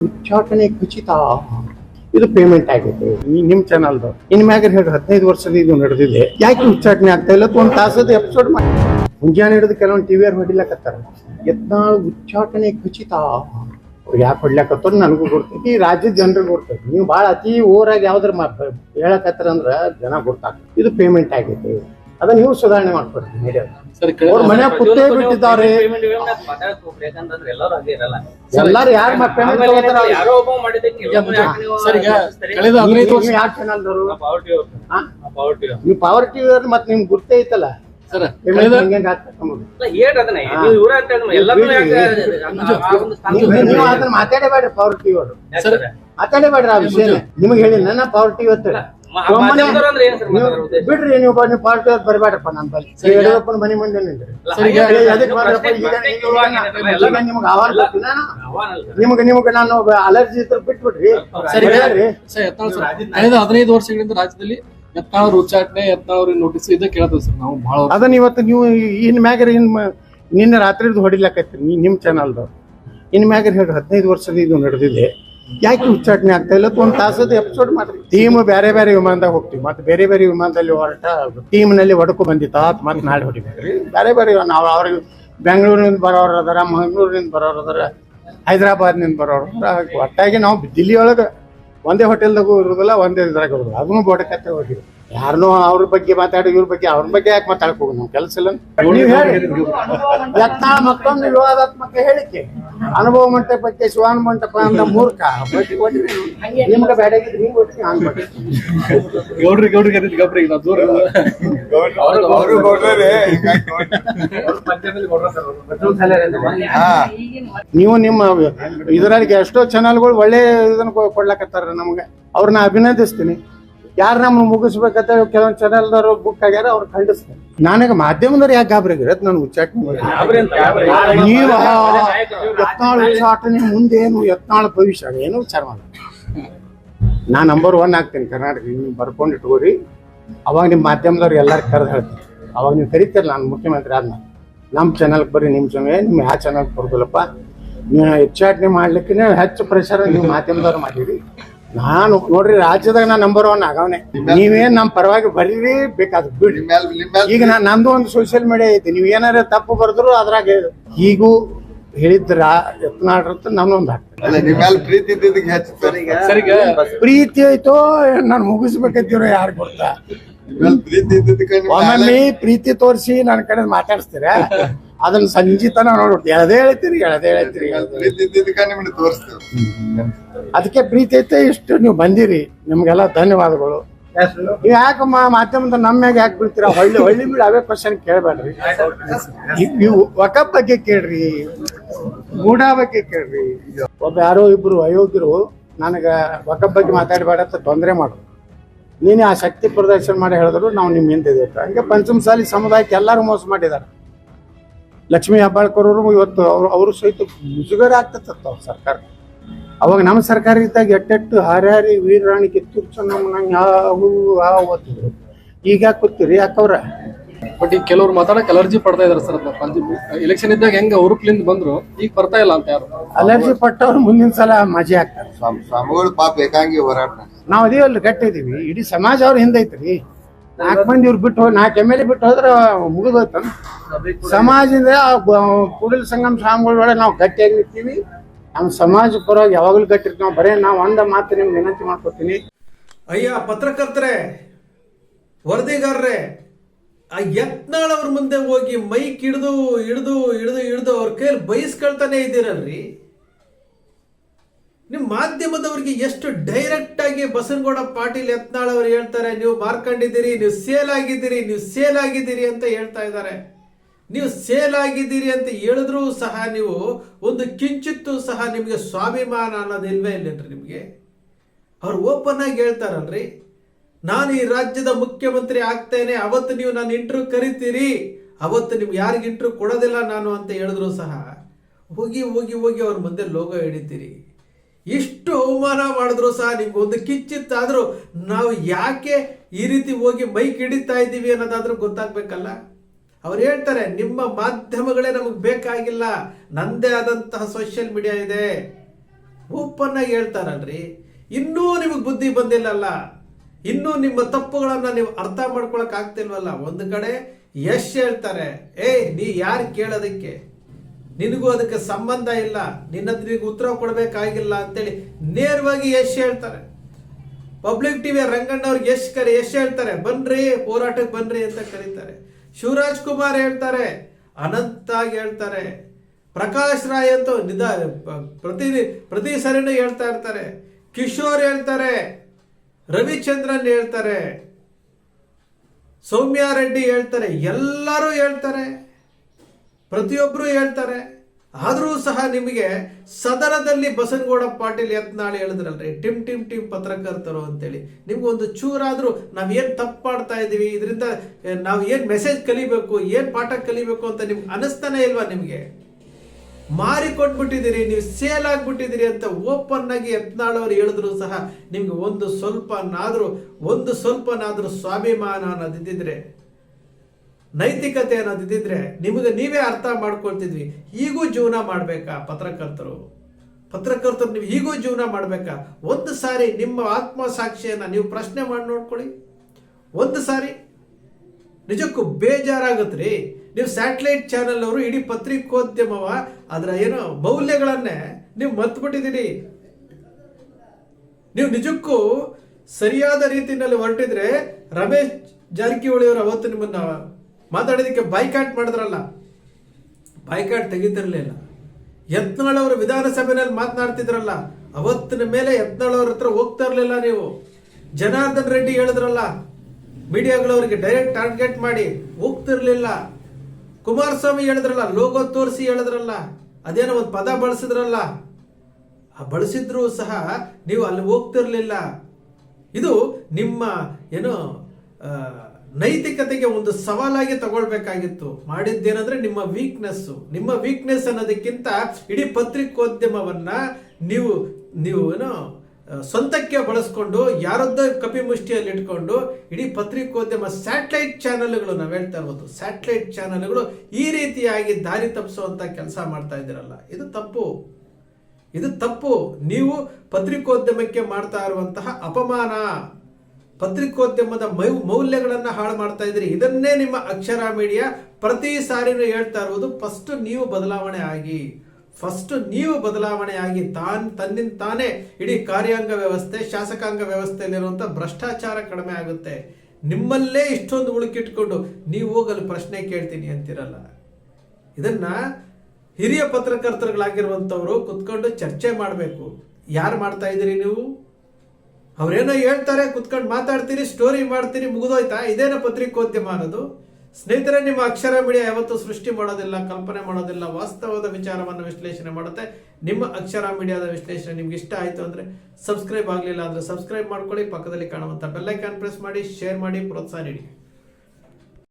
ಉಚ್ಚಾಟನೆ ಖಚಿತ ಇದು ಪೇಮೆಂಟ್ ಆಗೈತೆ ಈ ನಿಮ್ ಚಾನಲ್ದು ಇನ್ ಮ್ಯಾಗ ಹೇಳಿ ಹದಿನೈದು ವರ್ಷದ ಇದು ನಡೆದಿದೆ. ಯಾಕೆ ಉಚ್ಚಾಟನೆ ಆಗ್ತಾ ಇಲ್ಲ? ಒಂದು ತಾಸದ ಎಪಿಸೋಡ್ ಮಾಡಿ ಮುಂಜಾನೆ ಹಿಡಿದು ಕೆಲವೊಂದು ಟಿವಿಯರ್ ಹೊಡಿಲಕತ್ತಾರ. ಯತ್ನಾಳ್ ಉಚ್ಚಾಟನೆ ಖಚಿತ ಯಾಕೆ ಹೊಡ್ಲಾಕತ್ತಾರ ನನಗೂ ಗೊತ್ತೈತಿ ಈ ರಾಜ್ಯದ ಜನರಿಗೆ ಗೊತ್ತೈತಿ ನೀವು ಭಾಳ ಅತಿ ಓರಾಗಿ ಯಾವ್ದಾರ ಮಾಡ್ತಾರೆ ಹೇಳಕತ್ತಾರ ಅಂದ್ರ ಜನ ಗೊತ್ತಾಗ್ತದೆ. ಇದು ಪೇಮೆಂಟ್ ಆಗೈತೆ ಅದನ್ನ ನೀವು ಸುಧಾರಣೆ ಮಾಡ್ಕೊಡ್ತೀನಿ ಮೀಡಿಯಾ ಅವ್ರ ಮನೆ ಪುತ್ತೇ ಬಿಟ್ಟಿದ್ದಾರೆ. ಎಲ್ಲರೂ ಯಾರು ಪೇಮೆಂಟ್ ನೀವು ನಿಮ್ಗೆ ಗುರ್ತೇ ಐತಲ್ಲ? ಸರ್ ಪೇಮೆಂಟ್ ಕಳೆದ ಹೆಂಗೆ ಆಗ್ತದೆ ನಮಗೆ ಅಲ್ಲ, ಹೇಳ್ ಅದನ್ನ. ನೀವು ಇವ್ರೇ ಅಂತ ಎಲ್ಲರೂ ಯಾಕೆ ಆ ಒಂದು ಸ್ಥಾನ ನೀವು ನೀವು ಮಾತಾಡಬೇಡ್ರಿ ಪವರ್ ಟಿವಿ ಅವರು? ಮಾತಾಡಬೇಡ್ರಿ ಆ ವಿಷಯ ನಿಮ್ಗೆ ಹೇಳಿ ನನ್ನ ಪವರ್ ಟಿವಿ ಬಿಡ್ರಿ ನೀವು ಬನ್ನಿ ಪಾರ್ಟಿ ಬರಬೇಡಪ್ಪ ನನ್ನ ಬಲ್ಲಿ ಯಡಿಯೂರಪ್ಪನ ಮನೆ ಮುಂದೆ ಅದಕ್ಕೆ ಮಾಡ್ರಪ್ಪ, ಈಗ ನಿಮ್ಗೆ ಸರ್. ನಿಮ್ಗೆ ನಿಮ್ಗೆ ನಾನು ಅಲರ್ಜಿ ಇದ್ರೆ ಬಿಟ್ಬಿಡ್ರಿ. ಸರಿ ಹೇಳ್ರಿ. ಹದಿನೈದು ವರ್ಷಗಳಿಂದ ರಾಜ್ಯದಲ್ಲಿ ಎತ್ತಾವ್ರ ಉಚ್ಚಾಟನೆ ಎತ್ತಾವ್ರಿ ನೋಟಿಸ್ ಇದ ಕೇಳ್ತೇವೆ ಸರ್ ನಾವು ಬಹಳ. ಅದನ್ನ ಇವತ್ತು ನೀವು ಇನ್ ಮ್ಯಾಗರ ಇನ್ ಮ- ನಿನ್ನೆ ರಾತ್ರಿದು ಹೊಡಿಲಕತ್ತೀರಿ ನೀ- ನಿಮ್ ಚಾನಲ್ದು ಇನ್ ಮ್ಯಾಗ ಹೇಳಿ ಹದಿನೈದು ವರ್ಷದ ಇದು ನಡೆದಿದೆ. ಯಾಕೆ ಉಚ್ಚಾಟನೆ ಆಗ್ತಾ ಇಲ್ಲ? ಒಂದು ತಾಸದ ಎಪಿಸೋಡ್ ಮಾಡ್ರಿ ಟೀಮ್ ಬೇರೆ ಬೇರೆ ವಿಮಾನದಾಗ ಹೋಗ್ತೀವಿ. ಮತ್ತೆ ಬೇರೆ ಬೇರೆ ವಿಮಾನದಲ್ಲಿ ಹೊರಟ ಟೀಮ್ನಲ್ಲಿ ಒಡಕು ಬಂದಿತ್ತ ಮತ್ತೆ ನಾಳೆ ಹೊಡಿಬೇಕ್ರಿ. ಬೇರೆ ಬೇರೆ ನಾವು ಅವ್ರಿಗೆ ಬೆಂಗಳೂರಿನಿಂದ ಬರೋರು ಅದಾರ ಮಂಗಳೂರಿನಿಂದ ಬರೋರು ಅದಾರ ಹೈದರಾಬಾದ್ನಿಂದ ಬರೋರು. ಒಟ್ಟಾಗಿ ನಾವು ದಿಲ್ಲಿ ಒಳಗೆ ಒಂದೇ ಹೋಟೆಲ್ದಾಗೂ ಇರೋದಿಲ್ಲ ಒಂದೇ ಇದ್ರಾಗ ಇರೋದಿಲ್ಲ ಅದನ್ನು ಬೋಡಕತ್ತೆ ಹೋಗಿರಿ ಯಾರನ್ನೋ ಅವ್ರ ಬಗ್ಗೆ ಮಾತಾಡಿ ಇವ್ರ ಬಗ್ಗೆ ಅವ್ರ ಬಗ್ಗೆ ಯಾಕೆ ಮಾತಾಡಕ್ ಹೋಗಿ ನಮ್ಮ ಕೆಲಸ ಇಲ್ಲ ನೀವು ಹೇಳಿ. ಯತ್ನಾಳ ಮತ್ತೊಂದು ವಿವಾದಾತ್ಮಕ ಹೇಳಿಕೆ. ಅನುಭವ ಮಂಟಪ ಬಗ್ಗೆ ಶಿವಾನ ಮಂಟಪ ಅಂತ ಮೂರ್ಖ. ನಿಮ್ಗೆ ಬೇಡ ಗೌಡ್ರಿ ಗೌಡ್ರಿ ನಾವು ದೂರ ನಿಮ್ಮ ಇದರಲ್ಲಿ ಎಷ್ಟೋ ಚಾನಲ್ಗಳು ಒಳ್ಳೆ ಇದನ್ನ ಕೊಡ್ಲಾಕತ್ತಾರ ಕೊಡ್ಲಕತ್ತಾರ ನಮ್ಗೆ. ಅವ್ರನ್ನ ಅಭಿನಂದಿಸ್ತೀನಿ. ಯಾರು ನಮ್ಮನ್ನ ಮುಗಿಸ್ಬೇಕಂತ ಕೆಲವೊಂದು ಚಾನಲ್ದವ್ರು ಬುಕ್ ಆಗ್ಯಾರ ಅವ್ರು ಖಂಡಿಸ್ತಾರೆ. ನನಗೆ ಮಾಧ್ಯಮದವ್ರು ಯಾಕೆ ಗಾಬರಿ ಆಗಿರತ್ ನಾನು ಉಚ್ಚಾಟನೆ ಮಾಡಿ. ನೀವು. ಯತ್ನಾಳ ಉಚ್ಚಾಟನೆ ಮುಂದೆ ಏನು ಯತ್ನಾಳ ಭವಿಷ್ಯ ಏನು ವಿಚಾರ ಮಾಡ ನಾ ನಂಬರ್ ಒನ್ ಆಗ್ತೀನಿ ಕರ್ನಾಟಕ. ನೀವು ಬರ್ಕೊಂಡು ಇಟ್ಕೋರಿ. ಅವಾಗ ನಿಮ್ಮ ಮಾಧ್ಯಮದವ್ರು ಎಲ್ಲಾರು ಕರೆದು ಹೇಳ್ತೀನಿ. ಅವಾಗ ನೀವು ಕರಿತೀರ ನಾನು ಮುಖ್ಯಮಂತ್ರಿ ಆದ್ಮ ನಮ್ಮ ಚಾನಲ್ಗೆ ಬರ್ರಿ ನಿಮ್ಮ ಚಾನಲ್ ನಿಮ್ಮ ಯಾವ ಚಾನಲ್ ಕೊಡ್ದಲ್ಲಪ್ಪ ನೀವು ಉಚ್ಚಾಟನೆ ಮಾಡ್ಲಿಕ್ಕೆ ಹೆಚ್ಚು ಪ್ರೆಷರ್ ನೀವು ಮಾಧ್ಯಮದವ್ರು ಮಾಡಿರಿ. ನಾನು ನೋಡ್ರಿ ರಾಜ್ಯದಾಗ ನಾನು ನಂಬರ್ ಒನ್ ಆಗವನೆ. ನೀವೇನ್ ನಮ್ಮ ಪರವಾಗಿ ಬರೀರಿ ಬೇಕಾದ್ ಬಿಡಿ ನಿಮ್ ನಿಮ್ ಈಗ ನಾನು ನಂದು ಒಂದು ಸೋಷಿಯಲ್ ಮೀಡಿಯಾ ಐತಿ. ನೀವು ಏನಾರ ತಪ್ಪು ಬರೆದ್ರು ಅದ್ರಾಗ ಹೀಗೂ ಹೇಳಿದ್ರ ಯತ್ನಾಡ್ರಂತ ನಮ್ದೊಂದು ಹಾಕ್ತೀನಿ ಅಲ್ಲ ನಿಮ್ ಪ್ರೀತಿ ಇದ್ದಿದ್ದಕ್ಕೆ ಹೆಚ್ಚು ಈಗ. ಸರ್ ಪ್ರೀತಿ ಐತೋ ನಾನು ಮುಗಿಸ್ಬೇಕಂತೀವ್ರ ಯಾರು ಗೊತ್ತಾ? ನಿಮ್ ಪ್ರೀತಿ ಇದ್ದಿದ್ದಕ್ಕೆ ನಿಮ್ ಒಮ್ಮೊಮ್ಮೆ ಪ್ರೀತಿ ತೋರಿಸಿ ನನ್ನ ಕಡೆ ಮಾತಾಡಿಸ್ತೀರ? ಅದನ್ನ ಸಂಜಿತನ ನೋಡ್ಬಿಟ್ಟು ಎಳದೇ ಹೇಳ್ತೀರಿ ಎಳದೇ ಹೇಳ್ತೀರಿ ಅದಕ್ಕೆ ಪ್ರೀತಿ ಐತೆ ಇಷ್ಟು ನೀವು ಬಂದಿರಿ. ನಿಮ್ಗೆಲ್ಲ ಧನ್ಯವಾದಗಳು. ನೀವು ಯಾಕೆ ಮಾಧ್ಯಮದ ನಮ್ಮ ಮ್ಯಾಗ ಯಾಕೆ ಬಿಡ್ತೀರ ಹೊಳ್ಳಿ ಹೊಳ್ಳಿ ಮೇಲೆ ಅವೇ ಕ್ವಶನ್ ಕೇಳಬೇಡ್ರಿ. ನೀವು ವಕಪ್ ಬಗ್ಗೆ ಕೇಳ್ರಿ. ಮೂಢ ಬಗ್ಗೆ ಕೇಳ್ರಿ. ಒಬ್ಬ ಯಾರೋ ಇಬ್ರು ಅಯೋಗ್ಯರು ನನಗ ವಕಪ್ ಬಗ್ಗೆ ಮಾತಾಡಬೇಡ ಅಂತ ತೊಂದರೆ ಮಾಡೋದು ನೀನೇ ಆ ಶಕ್ತಿ ಪ್ರದರ್ಶನ ಮಾಡಿ ಹೇಳಿದ್ರು ನಾವು ನಿಮ್ಮ ಹಿಂದೆ ಹಂಗೆ ಪಂಚಮಸಾಲಿ ಸಮುದಾಯಕ್ಕೆ ಎಲ್ಲರೂ ಮೋಸ ಮಾಡಿದ್ದಾರೆ. ಲಕ್ಷ್ಮೀ ಹೆಬ್ಬಾಳ್ಕರವರು ಇವತ್ತು ಅವರು ಅವರು ಸಹಿತ ಮುಜುಗರ ಆಗ್ತತ್ತ ಅವ್ರ ಸರ್ಕಾರ. ಅವಾಗ ನಮ್ಮ ಸರ್ಕಾರ ಇದ್ದಾಗ ಎಟ್ಟೆಟ್ಟು ಹಾರ್ಯಾರಿ ವೀರರಾಣಿ ಕಿತ್ತೂರು ಚೆನ್ನಮ್ಮನ ಹೂ ಆ ಓದ್ತಿದ್ರು ಈಗ ಯಾಕೆ ಕೂತೀರಿ ಯಾಕವ್ರ ಬಟ್ ಈಗ ಕೆಲವ್ರು ಮಾತಾಡಕ್ ಅಲರ್ಜಿ ಪಡ್ತಾ ಇದಾರೆ ಸರ್ ಎಲೆಕ್ಷನ್ ಇದ್ದಾಗ ಹೆಂಗ ಉರುಪ್ಲಿಂದ ಬಂದ್ರು ಈಗ ಬರ್ತಾ ಇಲ್ಲ ಅಂತ ಯಾರು? ಅಲರ್ಜಿ ಪಟ್ಟವ್ರು ಮುಂದಿನ ಸಲ ಮಜೆ ಆಗ್ತಾರೆ. ಸ್ವಾಮಿ ಸ್ವಾಮಿಗಳು ಪಾಪ ಏಕಾಂಗಿ ಹೋರಾಟ ನಾವು ಅದೇವಲ್ಲ ಗಟ್ಟ ಇದೀವಿ ಇಡೀ ಸಮಾಜ ಅವ್ರ ಹಿಂದೆ ಐತ್ರಿ ನಾಲ್ಕು ಮಂದಿ ಇವ್ರು ಬಿಟ್ಟು ಹೋಗಿ ನಾಲ್ಕು ಎಂ ಎಲ್ ಎ ಬಿಟ್ಟು ಹೋದ್ರೆ ಮುಗಿದೋಯ್ತು ಸಮಾಜದಿಂದ ಕೂಡಲ ಸಂಗಮ ಸ್ವಾಮಿಗಳೊಳಗೆ ನಾವು ಗಟ್ಟಿಯಾಗಿ ನಿಂತೀವಿ. ನಮ್ಮ ಸಮಾಜ ಪರವಾಗಿ ಯಾವಾಗಲೂ ಗಟ್ಟಿರ್ತೀವಿ ನಾವು ಬರೇ ನಾವು ಒಂದ ಮಾತು ನಿಮ್ಗೆ ವಿನಂತಿ ಮಾಡ್ಕೊತೀನಿ. ಅಯ್ಯ ಪತ್ರಕರ್ತರೆ ವರದಿಗಾರರೇ ಆ ಯತ್ನಾಳ್ ಅವ್ರ ಮುಂದೆ ಹೋಗಿ ಮೈಕ್ ಹಿಡಿದು ಹಿಡಿದು ಹಿಡಿದು ಹಿಡಿದು ಅವ್ರ ಕೈಯಲ್ಲಿ ಬಯಸ್ಕೊಳ್ತಾನೆ ಇದ್ದೀರಲ್ರಿ? ನಿಮ್ಮ ಮಾಧ್ಯಮದವ್ರಿಗೆ ಎಷ್ಟು ಡೈರೆಕ್ಟ್ ಆಗಿ ಬಸನಗೌಡ ಪಾಟೀಲ್ ಯತ್ನಾಳ್ ಅವರು ಹೇಳ್ತಾರೆ, ನೀವು ಮಾರ್ಕೊಂಡಿದ್ದೀರಿ, ನೀವು ಸೇಲ್ ಆಗಿದ್ದೀರಿ, ನೀವು ಸೇಲ್ ಆಗಿದ್ದೀರಿ ಅಂತ ಹೇಳ್ತಾ ಇದ್ದಾರೆ. ನೀವು ಸೇಲ್ ಆಗಿದ್ದೀರಿ ಅಂತ ಹೇಳಿದ್ರೂ ಸಹ ನೀವು ಒಂದು ಕಿಂಚಿತ್ತು ಸಹ ನಿಮಗೆ ಸ್ವಾಭಿಮಾನ ಅನ್ನೋದು ಇಲ್ವೇ ಇಲ್ಲೇನ್ರಿ ನಿಮಗೆ? ಅವ್ರು ಓಪನ್ ಆಗಿ ಹೇಳ್ತಾರಲ್ರಿ, ನಾನು ಈ ರಾಜ್ಯದ ಮುಖ್ಯಮಂತ್ರಿ ಆಗ್ತೇನೆ, ಅವತ್ತು ನೀವು ನಾನು ಇಂಟ್ರ್ಯೂ ಕರಿತೀರಿ, ಅವತ್ತು ನಿಮ್ಗೆ ಯಾರಿಗೆ ಇಂಟ್ರ್ಯೂ ಕೊಡೋದಿಲ್ಲ ನಾನು ಅಂತ ಹೇಳಿದ್ರು ಸಹ ಹೋಗಿ ಹೋಗಿ ಹೋಗಿ ಅವ್ರ ಮುಂದೆ ಲೋಗೋ ಹಿಡಿತೀರಿ. ಇಷ್ಟು ಅವಮಾನ ಮಾಡಿದ್ರು ಸಹ ನಿಮ್ಗೆ ಒಂದು ಕಿಚ್ಚಿತ್ತಾದ್ರೂ ನಾವು ಯಾಕೆ ಈ ರೀತಿ ಹೋಗಿ ಮೈಕ್ ಹಿಡಿತಾ ಇದ್ದೀವಿ ಅನ್ನೋದಾದ್ರೂ ಗೊತ್ತಾಗ್ಬೇಕಲ್ಲ? ಅವ್ರು ಹೇಳ್ತಾರೆ, ನಿಮ್ಮ ಮಾಧ್ಯಮಗಳೇ ನಮಗೆ ಬೇಕಾಗಿಲ್ಲ, ನಂದೇ ಆದಂತಹ ಸೋಷಿಯಲ್ ಮೀಡಿಯಾ ಇದೆ. ಓಪನ್ ಆಗಿ ಹೇಳ್ತಾರಲ್ರಿ, ಇನ್ನೂ ನಿಮಗೆ ಬುದ್ಧಿ ಬಂದಿಲ್ಲಲ್ಲ. ಇನ್ನೂ ನಿಮ್ಮ ತಪ್ಪುಗಳನ್ನು ನೀವು ಅರ್ಥ ಮಾಡ್ಕೊಳಕ್ ಆಗ್ತಿಲ್ವಲ್ಲ? ಒಂದು ಕಡೆ ಯಶ್ ಹೇಳ್ತಾರೆ, ಏಯ್, ನೀ ಯಾರು ಕೇಳೋದಕ್ಕೆ? ನಿನಗೂ ಅದಕ್ಕೆ ಸಂಬಂಧ ಇಲ್ಲ. ನಿನ್ನ ನಿನಗೆ ಉತ್ತರ ಕೊಡಬೇಕಾಗಿಲ್ಲ ಅಂತೇಳಿ ನೇರವಾಗಿ ಯಶ್ ಹೇಳ್ತಾರೆ. ಪಬ್ಲಿಕ್ ಟಿವಿ ರಂಗಣ್ಣವ್ರಿಗೆ ಯಶ್ ಕರೆ, ಯಶ್ ಹೇಳ್ತಾರೆ. ಬನ್ರಿ, ಹೋರಾಟಕ್ಕೆ ಬನ್ರಿ ಅಂತ ಕರೀತಾರೆ. ಶಿವರಾಜ್ ಕುಮಾರ್ ಹೇಳ್ತಾರೆ, ಅನಂತಾಗಿ ಹೇಳ್ತಾರೆ. ಪ್ರಕಾಶ್ ರಾಯ್ ಅಂತೂ ನಿಧ, ಪ್ರತಿ ಪ್ರತಿ ಸರಿನೂ ಹೇಳ್ತಾ ಇರ್ತಾರೆ. ಕಿಶೋರ್ ಹೇಳ್ತಾರೆ, ರವಿಚಂದ್ರನ್ ಹೇಳ್ತಾರೆ. ಸೌಮ್ಯ ರೆಡ್ಡಿ ಹೇಳ್ತಾರೆ, ಎಲ್ಲರೂ ಹೇಳ್ತಾರೆ. ಪ್ರತಿಯೊಬ್ಬರು ಹೇಳ್ತಾರೆ. ಆದರೂ ಸಹ ನಿಮಗೆ ಸದನದಲ್ಲಿ ಬಸನಗೌಡ ಪಾಟೀಲ್ ಯತ್ನಾಳ್ ಹೇಳಿದ್ರಲ್ರಿ, ಟಿಮ್ ಟಿಮ್ ಟಿಮ್ ಪತ್ರಕರ್ತರು ಅಂತೇಳಿ. ನಿಮ್ಗೆ ಒಂದು ಚೂರಾದ್ರೂ ನಾವ್ ಏನ್ ತಪ್ಪು ಮಾಡ್ತಾ ಇದೀವಿ, ಇದರಿಂದ ನಾವು ಏನು ಮೆಸೇಜ್ ಕಲಿಬೇಕು, ಏನು ಪಾಠ ಕಲಿಬೇಕು ಅಂತ ನಿಮ್ಗೆ ಅನಿಸ್ತಾನೆ ಇಲ್ವಾ ನಿಮ್ಗೆ? ಮಾರಿಕೊಟ್ಬಿಟ್ಟಿದ್ದೀರಿ ನೀವು ಸೇಲ್ ಆಗ್ಬಿಟ್ಟಿದ್ದೀರಿ ಅಂತ ಓಪನ್ ಆಗಿ ಯತ್ನಾಳವ್ರು ಹೇಳಿದ್ರು ಸಹ ನಿಮ್ಗೆ ಒಂದು ಸ್ವಲ್ಪನಾದರೂ ಒಂದು ಸ್ವಲ್ಪನಾದರೂ ಸ್ವಾಭಿಮಾನ ಅನ್ನೋದಿದ್ದಿದ್ರೆ ನೈತಿಕತೆ ಅನ್ನೋದು ಇದ್ದಿದ್ರೆ ನಿಮಗೆ ನೀವೇ ಅರ್ಥ ಮಾಡ್ಕೊಳ್ತಿದ್ವಿ, ಹೀಗೂ ಜೀವನ ಮಾಡಬೇಕಾ ಪತ್ರಕರ್ತರು? ಪತ್ರಕರ್ತರು ನೀವು ಹೀಗೂ ಜೀವನ ಮಾಡಬೇಕಾ? ಒಂದು ಸಾರಿ ನಿಮ್ಮ ಆತ್ಮಸಾಕ್ಷಿಯನ್ನ ನೀವು ಪ್ರಶ್ನೆ ಮಾಡಿ ನೋಡ್ಕೊಳ್ಳಿ. ಒಂದು ಸಾರಿ. ನಿಜಕ್ಕೂ ಬೇಜಾರಾಗತ್ರಿ. ನೀವು ಸ್ಯಾಟಲೈಟ್ ಚಾನೆಲ್ ಅವರು ಇಡೀ ಪತ್ರಿಕೋದ್ಯಮವ, ಅದರ ಏನೋ ಮೌಲ್ಯಗಳನ್ನೇ ನೀವು ಮತ್ಬಿಟ್ಟಿದ್ದೀರಿ ನೀವು ನಿಜಕ್ಕೂ ಸರಿಯಾದ ರೀತಿಯಲ್ಲಿ ಹೊರಟಿದ್ರೆ ರಮೇಶ್ ಜಾರಕಿಹೊಳಿ ಅವರು ಅವತ್ತು ನಿಮ್ಮನ್ನ ಮಾತಾಡೋದಕ್ಕೆ ಬೈಕಾಟ್ ಮಾಡಿದ್ರಲ್ಲ. ಬೈಕಾಟ್ ತೆಗಿತಿರ್ಲಿಲ್ಲ. ಯತ್ನಾಳ್ ಅವರು ವಿಧಾನಸಭೆಯಲ್ಲಿ ಮಾತನಾಡ್ತಿದ್ರಲ್ಲ, ಅವತ್ತಿನ ಮೇಲೆ ಯತ್ನಾಳ್ ಅವ್ರ ಹತ್ರ ಹೋಗ್ತಾ ಇರಲಿಲ್ಲ ನೀವು. ಜನಾರ್ದನ್ ರೆಡ್ಡಿ ಹೇಳಿದ್ರಲ್ಲ ಮೀಡಿಯಾಗಳವರಿಗೆ ಡೈರೆಕ್ಟ್ ಟಾರ್ಗೆಟ್ ಮಾಡಿ ಹೋಗ್ತಿರ್ಲಿಲ್ಲ ಕುಮಾರಸ್ವಾಮಿ ಹೇಳಿದ್ರಲ್ಲ ಲೋಗೋ ತೋರಿಸಿ ಹೇಳಿದ್ರಲ್ಲ, ಅದೇನೋ ಒಂದು ಪದ ಬಳಸಿದ್ರಲ್ಲ. ಆ ಬಳಸಿದ್ರು ಸಹ ನೀವು ಅಲ್ಲಿ ಹೋಗ್ತಿರ್ಲಿಲ್ಲ ಇದು ನಿಮ್ಮ, ಏನು ನೈತಿಕತೆಗೆ ಒಂದು ಸವಾಲಾಗಿ ತಗೊಳ್ಬೇಕಾಗಿತ್ತು. ಮಾಡಿದ್ದೇನಂದ್ರೆ ನಿಮ್ಮ ವೀಕ್ನೆಸ್ ನಿಮ್ಮ ವೀಕ್ನೆಸ್ ಅನ್ನೋದಕ್ಕಿಂತ ಇಡೀ ಪತ್ರಿಕೋದ್ಯಮವನ್ನ ನೀವು ನೀವು ಏನು ಸ್ವಂತಕ್ಕೆ ಬಳಸ್ಕೊಂಡು, ಯಾರದ್ದೋ ಕಪಿಮುಷ್ಟಿಯಲ್ಲಿ ಇಟ್ಕೊಂಡು, ಇಡೀ ಪತ್ರಿಕೋದ್ಯಮ ಸ್ಯಾಟಲೈಟ್ ಚಾನೆಲ್ಗಳು ನಾವು ಹೇಳ್ತಾ ಇರ್ಬೋದು. ಸ್ಯಾಟಲೈಟ್ ಚಾನೆಲ್ಗಳು ಈ ರೀತಿಯಾಗಿ ದಾರಿ ತಪ್ಪಿಸುವಂತ ಕೆಲಸ ಮಾಡ್ತಾ ಇದ್ದೀರಲ್ಲ. ಇದು ತಪ್ಪು. ಇದು ತಪ್ಪು. ನೀವು ಪತ್ರಿಕೋದ್ಯಮಕ್ಕೆ ಮಾಡ್ತಾ ಇರುವಂತಹ ಅಪಮಾನ. ಪತ್ರಿಕೋದ್ಯಮದ ಮೌ, ಮೌಲ್ಯಗಳನ್ನು ಹಾಳು ಮಾಡ್ತಾ ಇದ್ದೀರಿ ಇದನ್ನೇ ನಿಮ್ಮ ಅಕ್ಷರ ಮೀಡಿಯಾ ಪ್ರತಿ ಸಾರಿನೂ ಹೇಳ್ತಾ ಇರುವುದು ಫಸ್ಟ್ ನೀವು ಬದಲಾವಣೆ ಆಗಿ. ಫಸ್ಟ್ ನೀವು ಬದಲಾವಣೆ ಆಗಿ ತಾನ್, ತನ್ನಿಂದ ತಾನೇ ಇಡೀ ಕಾರ್ಯಾಂಗ ವ್ಯವಸ್ಥೆ, ಶಾಸಕಾಂಗ ವ್ಯವಸ್ಥೆಯಲ್ಲಿರುವಂಥ ಭ್ರಷ್ಟಾಚಾರ ಕಡಿಮೆ ಆಗುತ್ತೆ. ನಿಮ್ಮಲ್ಲೇ ಇಷ್ಟೊಂದು ಉಳುಕಿಟ್ಕೊಂಡು ನೀವು ಹೋಗಲು ಪ್ರಶ್ನೆ ಕೇಳ್ತೀನಿ ಅಂತಿರಲ್ಲ. ಇದನ್ನ ಹಿರಿಯ ಪತ್ರಕರ್ತರುಗಳಾಗಿರುವಂಥವರು ಕುತ್ಕೊಂಡು ಚರ್ಚೆ ಮಾಡಬೇಕು. ಯಾರು ಮಾಡ್ತಾ ಇದ್ದೀರಿ ನೀವು? ಅವ್ರೇನೋ ಹೇಳ್ತಾರೆ, ಕುತ್ಕೊಂಡು ಮಾತಾಡ್ತೀರಿ ಸ್ಟೋರಿ ಮಾಡ್ತೀರಿ ಮುಗಿದೋಯ್ತಾ? ಇದೇನ ಪತ್ರಿಕೋದ್ಯಮ ಅನ್ನೋದು? ಸ್ನೇಹಿತರೆ, ನಿಮ್ಮ ಅಕ್ಷರ ಮೀಡಿಯಾ ಯಾವತ್ತೂ ಸೃಷ್ಟಿ ಮಾಡೋದಿಲ್ಲ, ಕಲ್ಪನೆ ಮಾಡೋದಿಲ್ಲ, ವಾಸ್ತವದ ವಿಚಾರವನ್ನು ವಿಶ್ಲೇಷಣೆ ಮಾಡುತ್ತೆ. ನಿಮ್ಮ ಅಕ್ಷರ ಮೀಡಿಯಾದ ವಿಶ್ಲೇಷಣೆ ನಿಮ್ಗೆ ಇಷ್ಟ ಆಯಿತು ಅಂದರೆ ಸಬ್ಸ್ಕ್ರೈಬ್ ಆಗಲಿಲ್ಲ ಅಂದರೆ ಸಬ್ಸ್ಕ್ರೈಬ್ ಮಾಡ್ಕೊಳ್ಳಿ. ಪಕ್ಕದಲ್ಲಿ ಕಾಣುವಂಥ ಬೆಲ್ಲೈಕಾನ್ ಪ್ರೆಸ್ ಮಾಡಿ ಶೇರ್ ಮಾಡಿ, ಪ್ರೋತ್ಸಾಹ ನೀಡಿ.